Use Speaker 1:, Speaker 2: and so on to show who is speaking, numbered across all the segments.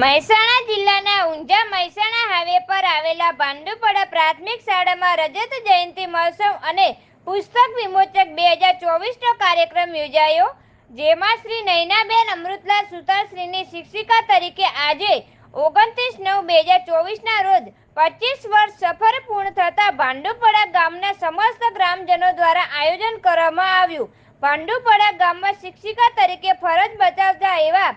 Speaker 1: મહેસાણા જિલ્લાના ઊંઝા મહેસાણા હાઈવે પર આવેલા ભાંડુપડા પ્રાથમિક શાળામાં રજત જયંતિ મહોત્સવ અને પુસ્તક વિમોચક બે હજાર ચોવીસનો કાર્યક્રમ યોજાયો, જેમાં શ્રી નૈનાબેન અમૃતલાલ સુતારશ્રીની શિક્ષિકા તરીકે આજે ઓગણત્રીસ નવ બે હજાર ચોવીસના રોજ પચીસ વર્ષ સફર પૂર્ણ થતા ભાંડુપડા ગામના સમસ્ત ગ્રામજનો દ્વારા આયોજન કરવામાં આવ્યું. ભાંડુપડા ગામમાં શિક્ષિકા તરીકે ફરજ બજાવતા એવા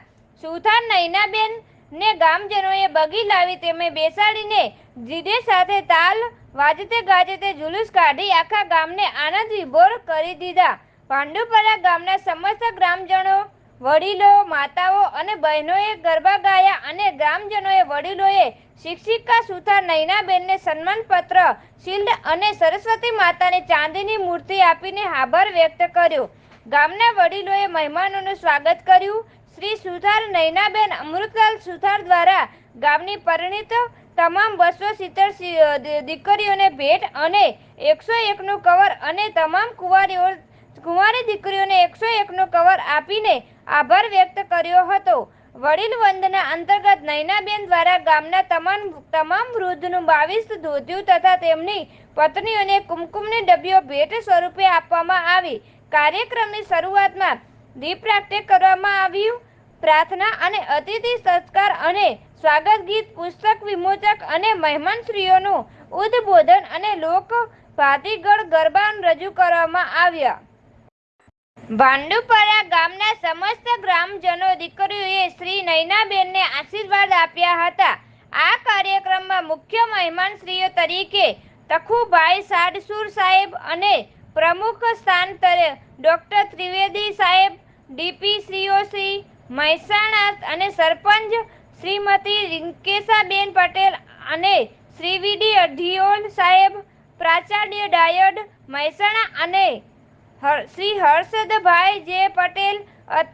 Speaker 1: સુથાર નૈનાબેન ને ગામજનોએ બગી લાવી તેમને બેસાડીને જીદે સાથે તાલ વાજતે ગાજતે જુલુસ કાઢી આખા ગામને આનંદ વિભોર કરી દીધા. પાંડુપરા ગામના સમસ્ત ગ્રામજનો, વડીલો, માતાઓ અને બહેનોએ ગરબા ગાયા અને ગ્રામજનોએ વડીલોએ શિક્ષિકા સુથા નૈનાબેનને સન્માનપત્ર, શિલ્ડ અને સરસ્વતી માતાને ચાંદીની મૂર્તિ આપીને આભાર વ્યક્ત કર્યો. ગામના વડીલોએ મહેમાનોનું સ્વાગત કર્યું. શ્રી સુથાર નૈનાબેન અમૃતલાલ સુથાર દ્વારા ગામની પરિણીત તમામ બસો સિત્તેર દીકરીઓને ભેટ અને એકસો એકનું કવર અને તમામ કુંવારીઓ, કુંવારી દીકરીઓને એકસો એકનું કવર આપીને આભાર વ્યક્ત કર્યો હતો. વડીલ વંદના અંતર્ગત નૈનાબેન દ્વારા ગામના તમામ તમામ વૃદ્ધનું બાવીસ ધોધ્યું તથા તેમની પત્નીઓને કુમકુમની ડબ્બીઓ ભેટ સ્વરૂપે આપવામાં આવી. કાર્યક્રમની શરૂઆતમાં દીપ પ્રાગટ્ય કરવામાં આવ્યું. પ્રાર્થના અને અતિથિ સત્કાર અને સ્વાગત ગીત, પુસ્તક વિમોચક અને મહેમાનશ્રીઓનું ઉદ્બોધન અને લોક ભાતીગળ ગરબા રજૂ કરવામાં આવ્યા. ભાંડુપરા ગામના સમસ્ત ગ્રામજનો દીકરીઓએ શ્રી નૈનાબેનને આશીર્વાદ આપ્યા હતા. આ કાર્યક્રમમાં મુખ્ય મહેમાનશ્રીઓ તરીકે તખુભાઈ સાડસુર સાહેબ અને પ્રમુખ સ્થાન તરે ડૉક્ટર ત્રિવેદી સાહેબ ડીપી શ્રીઓ શ્રી મહેસાણા અને સરપંચ શ્રીમતી રિંકેશાબેન પટેલ અને શ્રી વીડી અઢિયોલ સાહેબ, પ્રાચાર્ય ડાયડ, મહેસાણા અને શ્રી હર્ષદભાઈ જે પટેલ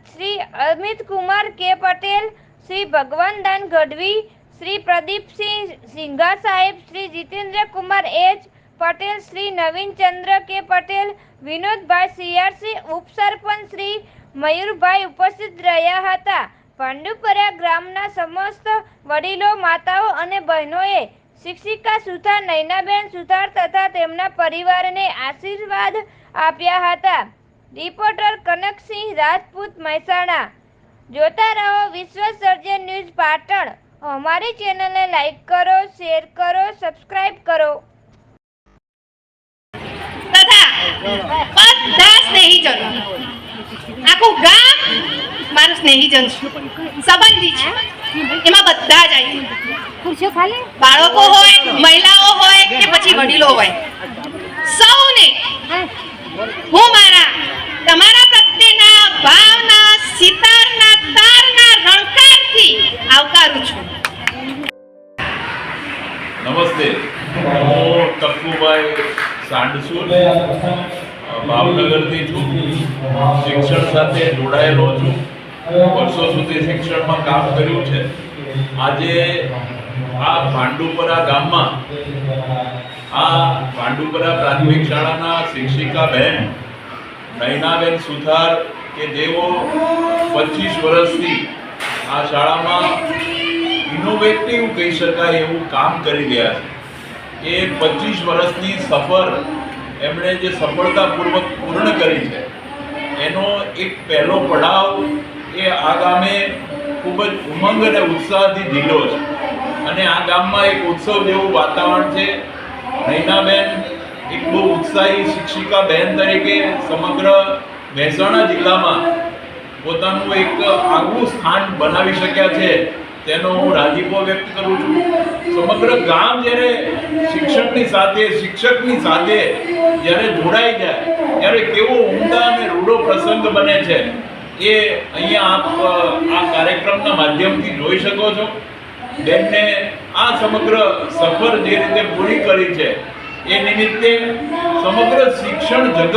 Speaker 1: શ્રી અમિત કુમાર કે પટેલ, શ્રી ભગવાનદાન ગઢવી, શ્રી પ્રદીપસિંહ સિંઘા સાહેબ Shri Jitendra Kumar H, Patel, Shri Navinchandra K Patel, Vinodbhai CRC ઉપસરપંચ Shri Mayurbhai ઉપસ્થિત રહ્યા હતા. પાંડુપરા ગ્રામના સમસ્ત વડીલો, માતાઓ અને બહેનોએ શિક્ષિકા સુથાર નૈનાબેન સુથાર તથા તેમના પરિવારને આશીર્વાદ આપ્યા હતા. રિપોર્ટર કનકસિંહ રાજપૂત મહેસાણા. જોતા રહો વિશ્વ સર્જન ન્યૂઝ પાટણ. અમારી ચેનલને લાઈક કરો, શેર કરો, સબસ્ક્રાઇબ કરો.
Speaker 2: તથા બધા સ્નેહીજનો આખું ગામ મારું સ્નેહીજન છે. સંબંધી છે. એમાં બધા જ આવી
Speaker 1: ખુરશીઓ ખાલી?
Speaker 2: બાળકો હોય મહિલાઓ હોય કે પછી વડીલો હોય. સૌને હું મારા તમારા પ્રત્યેના ભાવના સિતારના તારના રણકારથી આવકારું છું.
Speaker 3: નમસ્તે. હું ટપ્પુભાઈ સાંડસુર. ભાવનગરથી છું. શિક્ષણ સાથે જોડાયેલો છું. વર્ષો સુધી શિક્ષણમાં કામ કર્યું છે. આજે આ ભાંડુપરા ગામમાં, આ ભાંડુપરા પ્રાથમિક શાળાના શિક્ષિકા બહેન નૈનાબેન સુથાર કે જેઓ પચીસ વર્ષથી આ શાળામાં ઇનોવેટિવ કહી શકાય એવું કામ કરી રહ્યા છે. એ પચીસ વર્ષની સફર એમણે જે સફળતાપૂર્વક પૂર્ણ કરી છે, એનો એક પહેલો પડાવ એ આ ગામે ખૂબ જ ઉમંગ અને ઉત્સાહથી ઝીલ્યો છે. અને આ ગામમાં એક ઉત્સવ જેવું વાતાવરણ છે. નૈનાબેન એક બહુ ઉત્સાહી શિક્ષિકા બહેન તરીકે સમગ્ર મહેસાણા જિલ્લામાં પોતાનું એક આગવું સ્થાન બનાવી શક્યા છે. તેનો હું રાજીપો વ્યક્ત કરું છું. સમગ્ર ગામ જ્યારે શિક્ષકની સાથે શિક્ષકની સાથે જ્યારે જોડાઈ જાય, ત્યારે કેવો ઉમદા અને રૂડો પ્રસંગ બને છે, એ અહીંયા આપ આ કાર્યક્રમના માધ્યમથી જોઈ શકો છો. બેનને આ સમગ્ર સફર જે રીતે પૂરી કરી છે, એ નિમિત્તે સમગ્ર શિક્ષણ જગત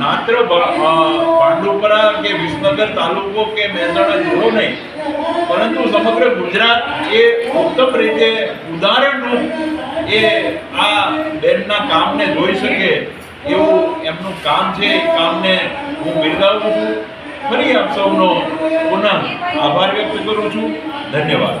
Speaker 3: માત્ર પાંડુપરા કે વિસનગર તાલુકો કે મહેસાણા જિલ્લો નહીં, પરંતુ સમગ્ર ગુજરાત એ ઉત્તમ રીતે ઉદાહરણરૂપ એ આ બેનના કામને જોઈ શકે એવું એમનું કામ છે. એ કામને હું બિરદાવું છું. ફરી આપ સૌનો પુનઃ આભાર વ્યક્ત કરું છું. ધન્યવાદ.